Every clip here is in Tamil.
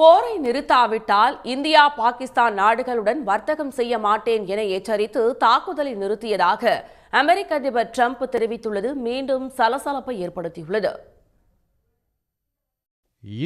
போரை நிறுத்தாவிட்டால் இந்தியா பாகிஸ்தான் நாடுகளுடன் வர்த்தகம் செய்ய மாட்டேன் என எச்சரித்து தாக்குதலை நிறுத்தியதாக அமெரிக்க அதிபர் ட்ரம்ப் தெரிவித்துள்ளது. மீண்டும் சலசலப்பை ஏற்படுத்தியுள்ளது.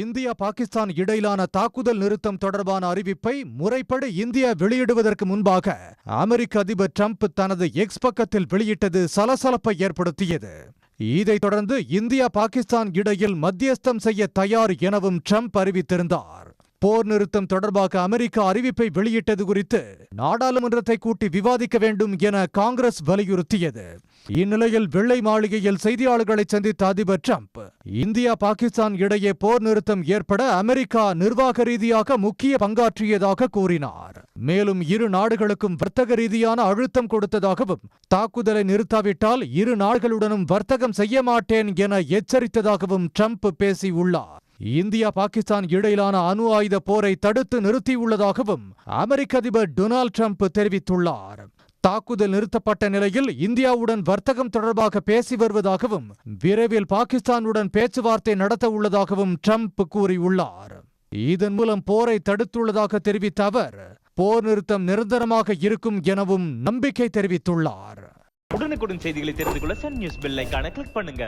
இந்தியா பாகிஸ்தான் இடையிலான தாக்குதல் நிறுத்தம் தொடர்பான அறிவிப்பை முறைப்படி இந்தியா வெளியிடுவதற்கு முன்பாக அமெரிக்க அதிபர் ட்ரம்ப் தனது எக்ஸ் பக்கத்தில் வெளியிட்டது சலசலப்பை ஏற்படுத்தியது. இதைத் தொடர்ந்து இந்தியா பாகிஸ்தான் இடையில் மத்தியஸ்தம் செய்ய தயார் எனவும் ட்ரம்ப் அறிவித்திருந்தார். போர் நிறுத்தம் தொடர்பாக அமெரிக்கா அறிவிப்பை வெளியிட்டது குறித்து நாடாளுமன்றத்தை கூட்டி விவாதிக்க வேண்டும் என காங்கிரஸ் வலியுறுத்தியது. இந்நிலையில் வெள்ளை மாளிகையில் செய்தியாளர்களை சந்தித்த அதிபர் ட்ரம்ப் இந்தியா பாகிஸ்தான் இடையே போர் நிறுத்தம் ஏற்பட அமெரிக்கா நிர்வாக ரீதியாக முக்கிய பங்காற்றியதாக கூறினார். மேலும் இரு நாடுகளுக்கும் வர்த்தக ரீதியான அழுத்தம் கொடுத்ததாகவும் தாக்குதலை நிறுத்தாவிட்டால் இரு நாடுகளுடனும் வர்த்தகம் செய்ய மாட்டேன் என எச்சரித்ததாகவும் ட்ரம்ப் பேசியுள்ளார். இந்தியா பாகிஸ்தான் இடையிலான அணு ஆயுத போரை தடுத்து நிறுத்தியுள்ளதாகவும் அமெரிக்க அதிபர் டொனால்ட் ட்ரம்ப் தெரிவித்துள்ளார். தாக்குதல் நிறுத்தப்பட்ட நிலையில் இந்தியாவுடன் வர்த்தகம் தொடர்பாக பேசி வருவதாகவும் விரைவில் பாகிஸ்தானுடன் பேச்சுவார்த்தை நடத்த உள்ளதாகவும் ட்ரம்ப் கூறியுள்ளார். இதன் மூலம் போரை தடுத்துள்ளதாக தெரிவித்த அவர் போர் நிறுத்தம் நிரந்தரமாக இருக்கும் எனவும் நம்பிக்கை தெரிவித்துள்ளார். உடனுக்குடன் செய்திகளை தெரிந்து கொள்ள சன் நியூஸ் பெல் கிளிக் பண்ணுங்க.